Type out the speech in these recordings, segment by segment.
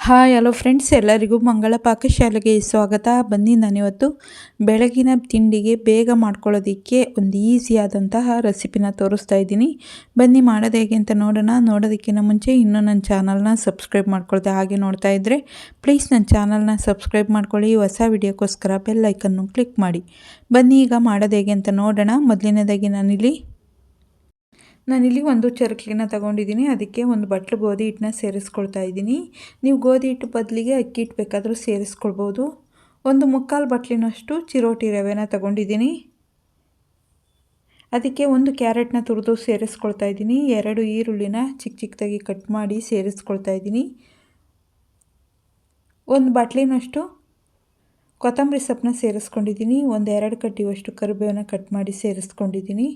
Hi, hello friends. ಎಲ್ಲರಿಗೂ ಮಂಗಳ ಪಾಕಶಾಲೆಗೆ ಸ್ವಾಗತ. ಬನ್ನಿ, ನಾನಿವತ್ತು ಬೆಳಗಿನ ತಿಂಡಿಗೆ ಬೇಗ ಮಾಡ್ಕೊಳ್ಳೋದಕ್ಕೆ ಒಂದು ಈಸಿಯಾದಂತಹ ರೆಸಿಪಿನ ತೋರಿಸ್ತಾ ಇದ್ದೀನಿ. ಬನ್ನಿ, ಮಾಡೋದು ಹೇಗೆ ಅಂತ ನೋಡೋಣ. ನೋಡೋದಕ್ಕಿಂತ ಮುಂಚೆ ಇನ್ನೂ ನನ್ನ ಚಾನಲ್ನ ಸಬ್ಸ್ಕ್ರೈಬ್ ಮಾಡ್ಕೊಳ್ತೆ ಹಾಗೆ ನೋಡ್ತಾ ಇದ್ದರೆ ಪ್ಲೀಸ್ ನನ್ನ ಚಾನಲ್ನ ಸಬ್ಸ್ಕ್ರೈಬ್ ಮಾಡ್ಕೊಳ್ಳಿ. ಹೊಸ ವಿಡಿಯೋಕ್ಕೋಸ್ಕರ ಬೆಲ್ ಐಕನ್ನು ಕ್ಲಿಕ್ ಮಾಡಿ. ಬನ್ನಿ, ಈಗ ಮಾಡೋದು ಹೇಗೆ ಅಂತ ನೋಡೋಣ. ಮೊದಲನೇದಾಗಿ ನಾನಿಲ್ಲಿ ನಾನಿಲ್ಲಿ ಒಂದು ಚರಕ್ಲಿನ ತಗೊಂಡಿದ್ದೀನಿ. ಅದಕ್ಕೆ ಒಂದು ಬಟ್ಲು ಗೋಧಿ ಹಿಟ್ಟನ್ನ ಸೇರಿಸ್ಕೊಳ್ತಾ ಇದ್ದೀನಿ. ನೀವು ಗೋಧಿ ಹಿಟ್ಟು ಬದಲಿಗೆ ಅಕ್ಕಿ ಹಿಟ್ಟು ಬೇಕಾದರೂ ಸೇರಿಸ್ಕೊಳ್ಬೋದು. ಒಂದು ಮುಕ್ಕಾಲು ಬಟ್ಲಿನಷ್ಟು ಚಿರೋಟಿ ರವೆನ ತಗೊಂಡಿದ್ದೀನಿ. ಅದಕ್ಕೆ ಒಂದು ಕ್ಯಾರೆಟ್ನ ತುರಿದು ಸೇರಿಸ್ಕೊಳ್ತಾ ಇದ್ದೀನಿ. ಎರಡು ಈರುಳ್ಳಿನ ಚಿಕ್ಕ ಚಿಕ್ಕದಾಗಿ ಕಟ್ ಮಾಡಿ ಸೇರಿಸ್ಕೊಳ್ತಾ ಇದ್ದೀನಿ. ಒಂದು ಬಟ್ಲಿನಷ್ಟು ಕೊತ್ತಂಬರಿ ಸೊಪ್ಪನ್ನ ಸೇರಿಸ್ಕೊಂಡಿದ್ದೀನಿ. ಒಂದು ಎರಡು ಕಟ್ಟಿವಷ್ಟು ಕರಿಬೇವನ್ನ ಕಟ್ ಮಾಡಿ ಸೇರಿಸ್ಕೊಂಡಿದ್ದೀನಿ.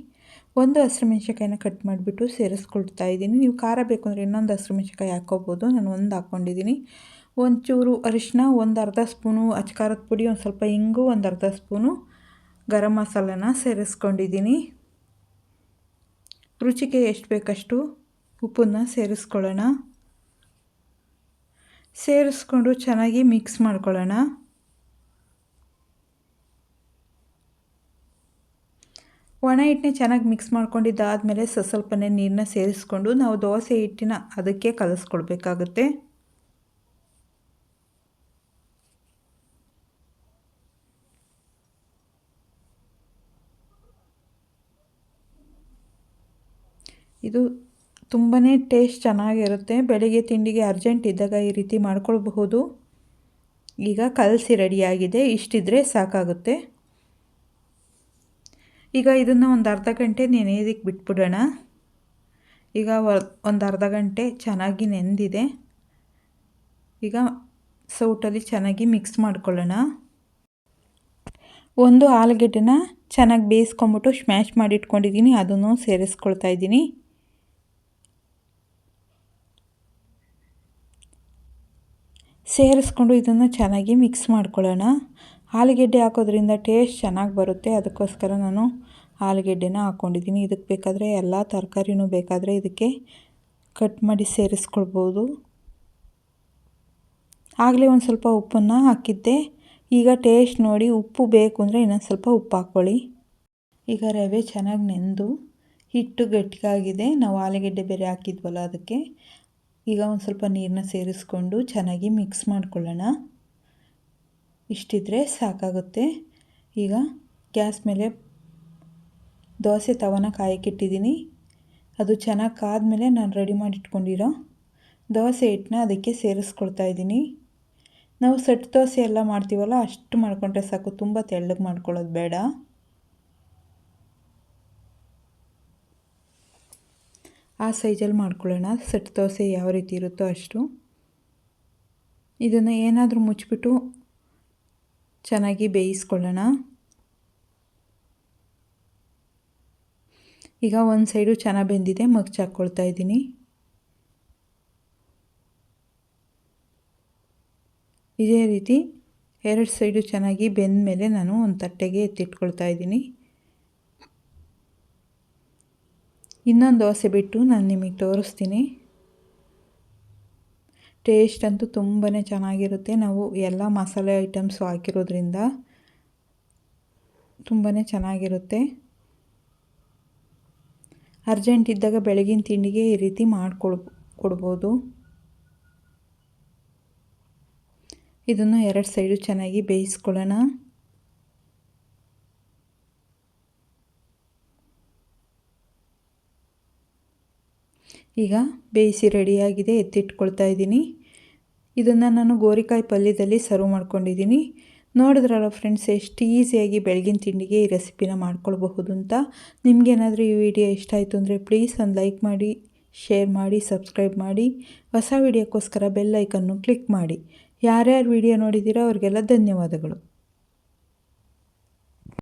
ಒಂದು ಹಸಿರು ಕಟ್ ಮಾಡಿಬಿಟ್ಟು ಸೇರಿಸ್ಕೊಳ್ತಾ ಇದ್ದೀನಿ. ನೀವು ಖಾರ ಬೇಕು ಅಂದರೆ ಇನ್ನೊಂದು ಹಸಿರು ಮೆಣಸಿನ್ಕಾಯಿ ಹಾಕ್ಕೋಬೋದು. ನಾನು ಒಂದು ಹಾಕ್ಕೊಂಡಿದ್ದೀನಿ. ಒಂಚೂರು ಅರಿಶಿನ ಒಂದು ಅರ್ಧ ಸ್ಪೂನು ಅಚ್ಕಾರದ ಪುಡಿ, ಒಂದು ಸ್ವಲ್ಪ ಇಂಗು, ಒಂದು ಅರ್ಧ ಸ್ಪೂನು ಗರಂ ಮಸಾಲನ ಸೇರಿಸ್ಕೊಂಡಿದ್ದೀನಿ. ರುಚಿಗೆ ಎಷ್ಟು ಬೇಕಷ್ಟು ಉಪ್ಪನ್ನು ಸೇರಿಸ್ಕೊಳ್ಳೋಣ. ಸೇರಿಸ್ಕೊಂಡು ಚೆನ್ನಾಗಿ ಮಿಕ್ಸ್ ಮಾಡ್ಕೊಳ್ಳೋಣ. ಒಣ ಹಿಟ್ಟನ್ನ ಚೆನ್ನಾಗಿ ಮಿಕ್ಸ್ ಮಾಡ್ಕೊಂಡಿದ್ದಾದಮೇಲೆ ಸ್ವಲ್ಪನೇ ನೀರನ್ನ ಸೇರಿಸ್ಕೊಂಡು ನಾವು ದೋಸೆ ಹಿಟ್ಟಿನ ಅದಕ್ಕೆ ಕಲಸ್ಕೊಳ್ಬೇಕಾಗುತ್ತೆ ಇದು ತುಂಬಾ ಟೇಸ್ಟ್ ಚೆನ್ನಾಗಿರುತ್ತೆ. ಬೆಳಿಗ್ಗೆ ತಿಂಡಿಗೆ ಅರ್ಜೆಂಟ್ ಇದ್ದಾಗ ಈ ರೀತಿ ಮಾಡ್ಕೊಳ್ಬಹುದು. ಈಗ ಕಲಸಿ ರೆಡಿಯಾಗಿದೆ ಇಷ್ಟಿದ್ರೆ ಸಾಕಾಗುತ್ತೆ. ಈಗ ಇದನ್ನು ಒಂದು ಅರ್ಧ ಗಂಟೆ ನೆನೆಯೋದಕ್ಕೆ ಬಿಟ್ಬಿಡೋಣ. ಈಗ ಒಂದು ಅರ್ಧ ಗಂಟೆ ಚೆನ್ನಾಗಿ ನೆಂದಿದೆ. ಈಗ ಸೌಟಲ್ಲಿ ಚೆನ್ನಾಗಿ ಮಿಕ್ಸ್ ಮಾಡ್ಕೊಳ್ಳೋಣ. ಒಂದು ಆಲೂಗೆಡ್ಡೆನ ಚೆನ್ನಾಗಿ ಬೇಯಿಸ್ಕೊಂಬಿಟ್ಟು ಸ್ಮ್ಯಾಶ್ ಮಾಡಿ ಇಟ್ಕೊಂಡಿದ್ದೀನಿ ಅದನ್ನು ಸೇರಿಸ್ಕೊಳ್ತಾ ಇದ್ದೀನಿ. ಸೇರಿಸ್ಕೊಂಡು ಇದನ್ನು ಚೆನ್ನಾಗಿ ಮಿಕ್ಸ್ ಮಾಡ್ಕೊಳ್ಳೋಣ. ಆಲೂಗೆಡ್ಡೆ ಹಾಕೋದ್ರಿಂದ ಟೇಸ್ಟ್ ಚೆನ್ನಾಗಿ ಬರುತ್ತೆ. ಅದಕ್ಕೋಸ್ಕರ ನಾನು ಆಲೂಗೆಡ್ಡೆನ ಹಾಕ್ಕೊಂಡಿದ್ದೀನಿ ಇದಕ್ಕೆ ಬೇಕಾದರೆ ಎಲ್ಲ ತರಕಾರಿನೂ ಬೇಕಾದರೆ ಇದಕ್ಕೆ ಕಟ್ ಮಾಡಿ ಸೇರಿಸ್ಕೊಳ್ಬೋದು. ಆಗಲೇ ಒಂದು ಸ್ವಲ್ಪ ಉಪ್ಪನ್ನು ಹಾಕಿದ್ದೆ. ಈಗ ಟೇಸ್ಟ್ ನೋಡಿ ಉಪ್ಪು ಬೇಕು ಅಂದರೆ ಇನ್ನೊಂದು ಸ್ವಲ್ಪ ಉಪ್ಪು ಹಾಕ್ಕೊಳ್ಳಿ ಈಗ ರವೆ ಚೆನ್ನಾಗಿ ನೆಂದು ಹಿಟ್ಟು ಗಟ್ಟಿಗಾಗಿದೆ. ನಾವು ಆಲೂಗೆಡ್ಡೆ ಬೇರೆ ಹಾಕಿದ್ವಲ್ಲ ಅದಕ್ಕೆ. ಈಗ ಒಂದು ಸ್ವಲ್ಪ ನೀರನ್ನ ಸೇರಿಸ್ಕೊಂಡು ಚೆನ್ನಾಗಿ ಮಿಕ್ಸ್ ಮಾಡ್ಕೊಳ್ಳೋಣ. ಇಷ್ಟಿದ್ರೆ ಸಾಕಾಗುತ್ತೆ. ಈಗ ಗ್ಯಾಸ್ ಮೇಲೆ ದೋಸೆ ತವನ ಕಾಯಕ್ಕಿಟ್ಟಿದ್ದೀನಿ. ಅದು ಚೆನ್ನಾಗಿ ಕಾದ್ಮೇಲೆ ನಾನು ರೆಡಿ ಮಾಡಿ ಇಟ್ಕೊಂಡಿರೋ ದೋಸೆ ಹಿಟ್ಟನ್ನ ಅದಕ್ಕೆ ಸೇರಿಸ್ಕೊಳ್ತಾ ಇದ್ದೀನಿ. ನಾವು ಸೆಟ್ ದೋಸೆ ಎಲ್ಲ ಮಾಡ್ತೀವಲ್ಲ ಅಷ್ಟು ಮಾಡಿಕೊಂಡ್ರೆ ಸಾಕು, ತುಂಬ ತೆಳ್ಳಗೆ ಮಾಡ್ಕೊಳ್ಳೋದು ಬೇಡ. ಆ ಸೈಜಲ್ಲಿ ಮಾಡ್ಕೊಳ್ಳೋಣ, ಸೆಟ್ ದೋಸೆ ಯಾವ ರೀತಿ ಇರುತ್ತೋ ಅಷ್ಟು. ಇದನ್ನು ಏನಾದರೂ ಮುಚ್ಚಿಬಿಟ್ಟು ಚೆನ್ನಾಗಿ ಬೇಯಿಸ್ಕೊಳ್ಳೋಣ. ಈಗ ಒಂದು ಸೈಡು ಚೆನ್ನಾಗಿ ಬೆಂದಿದೆ, ಮಗ್ಚ ಹಾಕ್ಕೊಳ್ತಾ ಇದ್ದೀನಿ. ಇದೇ ರೀತಿ ಎರಡು ಸೈಡು ಚೆನ್ನಾಗಿ ಬೆಂದ ಮೇಲೆ ನಾನು ಒಂದು ತಟ್ಟೆಗೆ ಎತ್ತಿಟ್ಕೊಳ್ತಾ ಇದ್ದೀನಿ. ಇನ್ನೊಂದು ದೋಸೆ ಬಿಟ್ಟು ನಾನು ನಿಮಗೆ ತೋರಿಸ್ತೀನಿ. ಟೇಸ್ಟ್ ಅಂತೂ ತುಂಬಾ ಚೆನ್ನಾಗಿರುತ್ತೆ. ನಾವು ಎಲ್ಲ ಮಸಾಲೆ ಐಟಮ್ಸು ಹಾಕಿರೋದ್ರಿಂದ ತುಂಬಾ ಚೆನ್ನಾಗಿರುತ್ತೆ. ಅರ್ಜೆಂಟ್ ಇದ್ದಾಗ ಬೆಳಗಿನ ತಿಂಡಿಗೆ ಈ ರೀತಿ ಮಾಡಿಕೊಡ್ ಕೊಡ್ಬೋದು. ಇದನ್ನು ಎರಡು ಸೈಡು ಚೆನ್ನಾಗಿ ಬೇಯಿಸ್ಕೊಳ್ಳೋಣ. ಈಗ ಬೇಯಿಸಿ ರೆಡಿಯಾಗಿದೆ, ಎತ್ತಿಟ್ಕೊಳ್ತಾ ಇದ್ದೀನಿ. ಇದನ್ನು ನಾನು ಗೋರಿಕಾಯಿ ಪಲ್ಯದಲ್ಲಿ ಸರ್ವ್ ಮಾಡ್ಕೊಂಡಿದ್ದೀನಿ. ನೋಡಿದ್ರಲ್ಲ ಫ್ರೆಂಡ್ಸ್ ಎಷ್ಟು ಈಸಿಯಾಗಿ ಬೆಳಗಿನ ತಿಂಡಿಗೆ ಈ ರೆಸಿಪಿನ ಮಾಡ್ಕೊಳ್ಬಹುದು ಅಂತ ನಿಮಗೇನಾದರೂ ಈ ವಿಡಿಯೋ ಇಷ್ಟ ಆಯಿತು ಅಂದರೆ ಪ್ಲೀಸ್ ಒಂದು ಲೈಕ್ ಮಾಡಿ ಶೇರ್ ಮಾಡಿ ಸಬ್ಸ್ಕ್ರೈಬ್ ಮಾಡಿ. ಹೊಸ ವಿಡಿಯೋಕ್ಕೋಸ್ಕರ ಬೆಲ್ ಐಕನ್ನು ಕ್ಲಿಕ್ ಮಾಡಿ. ಯಾರ್ಯಾರು ವಿಡಿಯೋ ನೋಡಿದ್ದೀರೋ ಅವರಿಗೆಲ್ಲ ಧನ್ಯವಾದಗಳು.